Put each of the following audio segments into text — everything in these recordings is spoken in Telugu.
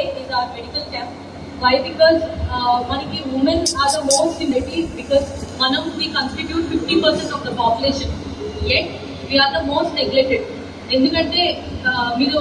most important day is our medical camp. Why? Because uh, మనకి women are the most immunity because మనం we constitute 50% of the population. Yet we are the most neglected. ఎందుకంటే uh, మీరు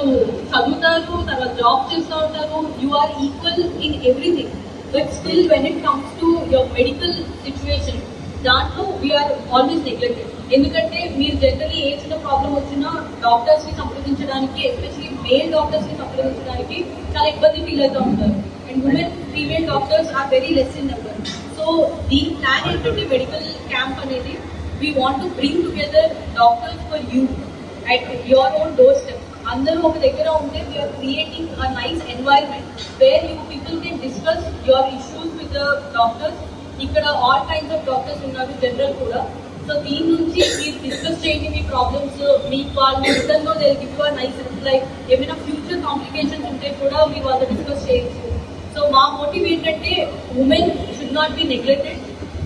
చదువుతారు తర్వాత జాబ్ చేస్తూ ఉంటారు you are equal in everything but still when it comes to your medical situation దాంట్లో వీఆర్ ఆల్వేస్ నెగ్లెక్టెడ్ ఎందుకంటే మీరు జనరలీ ఏ చిన్న ప్రాబ్లం వచ్చినా డాక్టర్స్ని సంప్రదించడానికి ఎస్పెషలీ మేల్ డాక్టర్స్ని సంప్రదించడానికి చాలా ఇబ్బంది ఫీల్ అవుతూ ఉంటారు and women female doctors are very less in number so దీని ప్లాన్ ఏంటంటే మెడికల్ క్యాంప్ అనేది we want to bring together doctors for you at your own doorstep అందరూ ఒక దగ్గర ఉంటే we are creating a nice environment where you people can discuss your issues with the doctors ఇక్కడ ఆల్ కైండ్స్ ఆఫ్ డాక్టర్స్ ఉన్నారు జనరల్ కూడా సో దీని నుంచి మీరు డిస్కస్ చేయండి మీ ప్రాబ్లమ్స్ మీకు వాళ్ళు ఇద్దరిలో గివ్ నైస్ లైక్ ఏమైనా ఫ్యూచర్ కాంప్లికేషన్స్ ఉంటే కూడా మీరు వాళ్ళు డిస్కస్ చేయొచ్చు సో మా మోటివ్ ఏంటంటే women should not be neglected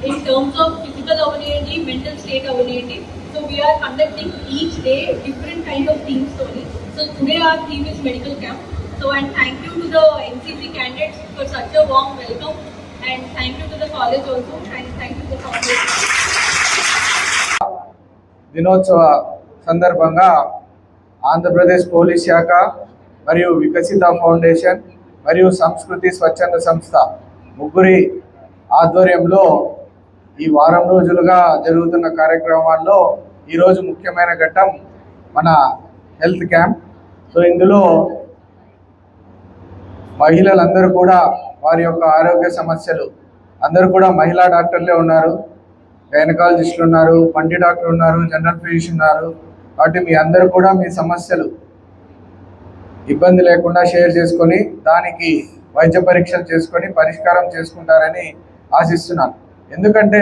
in terms of physical అవనియండి మెంటల్ స్టేట్ అవనియండి. So we're conducting each day different kind of themes తోని. So today our theme is medical camp so and thank you to the NCC candidates for such a warm welcome and thank you to the college also and thank you to the college దినోత్సవ సందర్భంగా ఆంధ్రప్రదేశ్ పోలీస్ శాఖ మరియు వికసిత ఫౌండేషన్ మరియు సంస్కృతి స్వచ్ఛంద సంస్థ ముగ్గురి ఆధ్వర్యంలో ఈ వారం రోజులుగా జరుగుతున్న కార్యక్రమాల్లో ఈరోజు ముఖ్యమైన ఘట్టం మన హెల్త్ క్యాంప్. సో ఇందులో మహిళలందరూ కూడా వారి యొక్క ఆరోగ్య సమస్యలు అందరూ కూడా మహిళా డాక్టర్లే ఉన్నారు. గైనకాలజిస్టులు ఉన్నారు పంటి డాక్టర్ ఉన్నారు జనరల్ ఫిజిషియన్ ఉన్నారు. కాబట్టి మీ అందరూ కూడా మీ సమస్యలు ఇబ్బంది లేకుండా షేర్ చేసుకొని దానికి వైద్య పరీక్షలు చేసుకొని పరిష్కారం చేసుకుంటారని ఆశిస్తున్నాను. ఎందుకంటే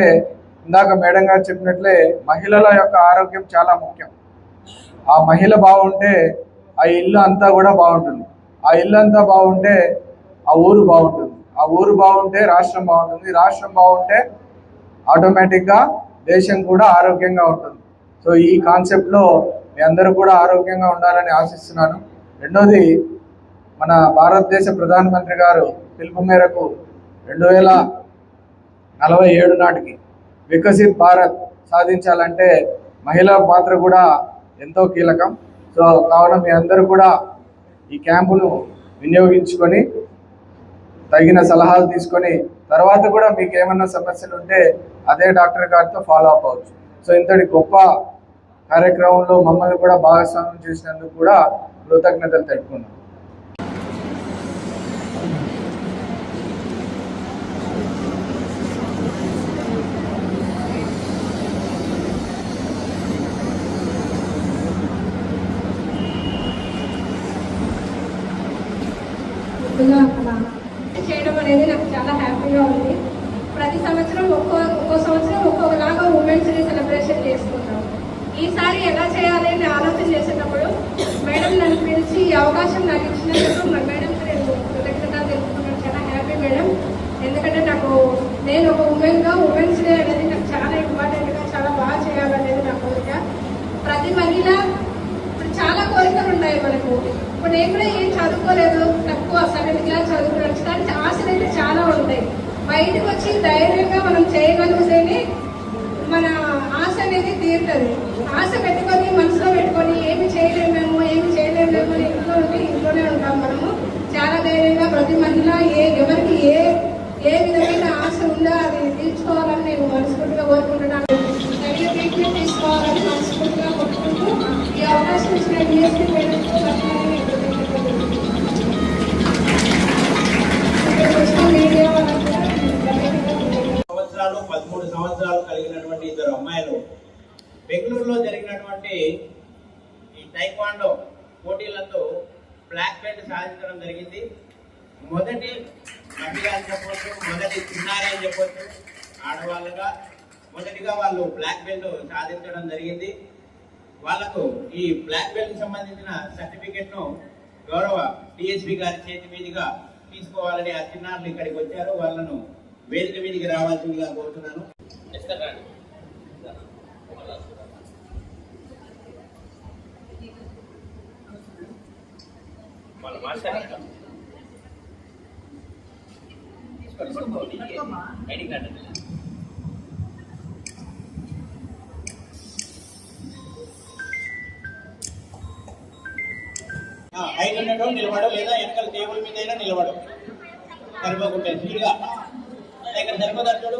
ఇందాక మేడం గారు చెప్పినట్లే మహిళల యొక్క ఆరోగ్యం చాలా ముఖ్యం. ఆ మహిళ బాగుంటే ఆ ఇల్లు అంతా కూడా బాగుంటుంది. ఆ ఇల్లు అంతా బాగుంటే ఆ ఊరు బాగుంటుంది. ఆ ఊరు బాగుంటే రాష్ట్రం బాగుంటుంది. రాష్ట్రం బాగుంటే ఆటోమేటిక్గా దేశం కూడా ఆరోగ్యంగా ఉంటుంది. సో ఈ కాన్సెప్ట్లో మీ అందరూ కూడా ఆరోగ్యంగా ఉండాలని ఆశిస్తున్నాను. రెండోది మన భారతదేశ ప్రధానమంత్రి గారు పిలుపు మేరకు రెండు వేల నలభై ఏడు నాటికి వికసిత్ భారత్ సాధించాలంటే మహిళల పాత్ర కూడా ఎంతో కీలకం. సో కావున మీ అందరూ కూడా ఈ క్యాంపును వినియోగించుకొని తగిన సలహాలు తీసుకొని తర్వాత కూడా మీకు ఏమన్నా సమస్యలు ఉంటే అదే డాక్టర్ గారితో ఫాలో అప్ అవ్వచ్చు. సో ఇంతటి గొప్ప కార్యక్రమంలో మమ్మల్ని కూడా భాగస్వామ్యం చేసినందుకు కూడా కృతజ్ఞతలు తెలుపుకున్నాం ముందుగా అనేది నాకు చాలా హ్యాపీగా ఉంది. ప్రతి సంవత్సరం ఒక్కో ఒక్కో సంవత్సరం ఒక్కొక్కలాగా ఉమెన్స్ డే సెలబ్రేషన్ చేసుకుంటాం. ఈసారి ఎలా చేయాలి అని ఆలోచన చేసేటప్పుడు మేడం నన్ను పిలిచి ఈ అవకాశం నాకు ఇచ్చినందుకు మా మేడంకి నేను కృతజ్ఞత తెలుపుకున్నాను చాలా హ్యాపీ మేడం. ఎందుకంటే నాకు నేను ఒక ఉమెన్గా ఉమెన్స్ డే అనేది నాకు చాలా ఇంపార్టెంట్గా చాలా బాగా చేయాలనేది నా కోరిక. ప్రతి మహిళ ఇప్పుడు చాలా కోరికలు ఉన్నాయి మనకు. ఇప్పుడు నేను కూడా ఏం చదువుకోలేదు. తక్కువ సెవెంత్ క్లాస్ చదువుకోవచ్చు. కానీ ఆశలు అయితే చాలా ఉంటాయి. బయటకు వచ్చి ధైర్యంగా మనం చేయగలిగితేనే మన ఆశ అనేది తీరుతుంది. ఆశ పెట్టుకొని మనసులో పెట్టుకొని ఏమి చేయలేమేమో ఏమి చేయలేమేమో అని ఇంట్లో ఉంటే ఇంట్లోనే ఉంటాం మనము. చాలా ధైర్యంగా ప్రతి మహిళ ఏ ఎవరికి ఏ ఏ విధమైన ఆశ ఉందో అది తీర్చుకోవాలని నేను మనస్ఫూర్తిగా కోరుకుంటున్నాను. తగిన ట్రీట్మెంట్ తీసుకోవాలని మనస్ఫూర్తిగా కోరుకుంటూ ఈ అవకాశం ఇచ్చిన బెంగళూరులో జరిగినటువంటి ఈ టైక్వాండో పోటీలతో బ్లాక్ బెల్ట్ సాధించడం జరిగింది. మొదటి మహిళ అని చెప్పవచ్చు మొదటి చిన్నారి అని చెప్పవచ్చు ఆడవాళ్ళుగా మొదటిగా వాళ్ళు బ్లాక్ బెల్ట్ సాధించడం జరిగింది. వాళ్ళకు ఈ బ్లాక్ బెల్ట్ సంబంధించిన సర్టిఫికెట్ను గౌరవ డిఎస్పి గారి చేతి మీదుగా తీసుకోవాలని ఆ చిన్నారులు ఇక్కడికి వచ్చారు. వాళ్ళను వేదిక మీదకి రావాల్సిందిగా కోరుతున్నాను వాళ్ళ మాస్టర్ ఐడి కార్డు హైట్ ఉన్నట్టు నిలబడు లేదా వెనకాల టేబుల్ మీద అయినా నిలబడు. సరిపోకుంటే స్పీడ్గా ఇక్కడ సరిపోతాడు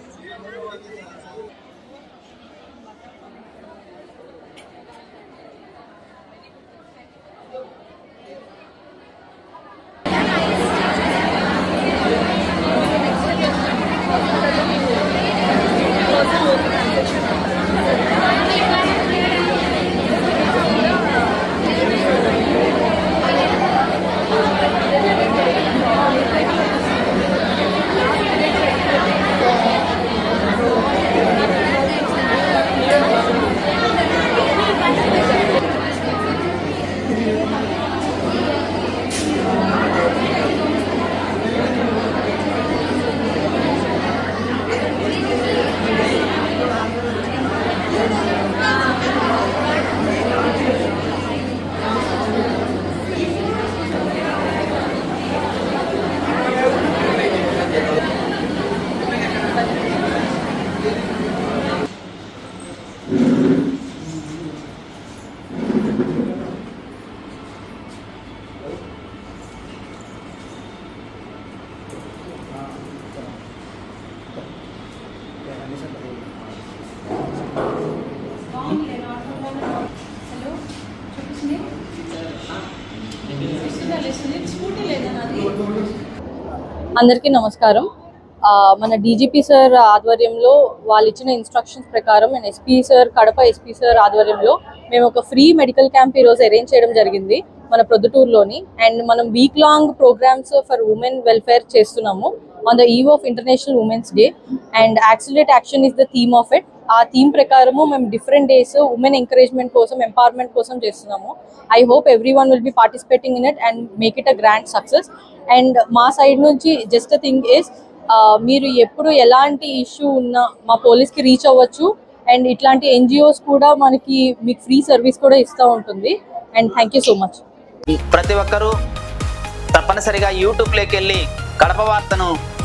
అందరికీ నమస్కారం. మన డీజీపీ సార్ ఆధ్వర్యంలో వాళ్ళు ఇచ్చిన ఇన్స్ట్రక్షన్స్ ప్రకారం and SP sir Kadapa SP sir ఆధ్వర్యంలో మేము ఒక ఫ్రీ మెడికల్ క్యాంప్ ఈరోజు అరేంజ్ చేయడం జరిగింది మన ప్రొద్దుటూరులోని. అండ్ మనం week long programs for women welfare చేస్తున్నాము. On the eve of international women's day and accelerate action is the theme of it ఆ థీమ్ ప్రకారము మేము డిఫరెంట్ డేస్ ఉమెన్ ఎంకరేజ్మెంట్ కోసం ఎంపవర్మెంట్ కోసం చేస్తున్నాము. I hope everyone will be participating in it and make it a grand success and మా సైడ్ నుంచి జస్ట్ థింగ్ ఇస్ మీరు ఎప్పుడు ఎలాంటి ఇష్యూ ఉన్నా మా పోలీస్కి రీచ్ అవ్వచ్చు. అండ్ ఇట్లాంటి ఎన్జిఓస్ కూడా మనకి మీకు ఫ్రీ సర్వీస్ కూడా ఇస్తూ ఉంటుంది. And thank you so much ప్రతి ఒక్కరూ తప్పనిసరిగా యూట్యూబ్లోకి వెళ్ళి కడప వార్తను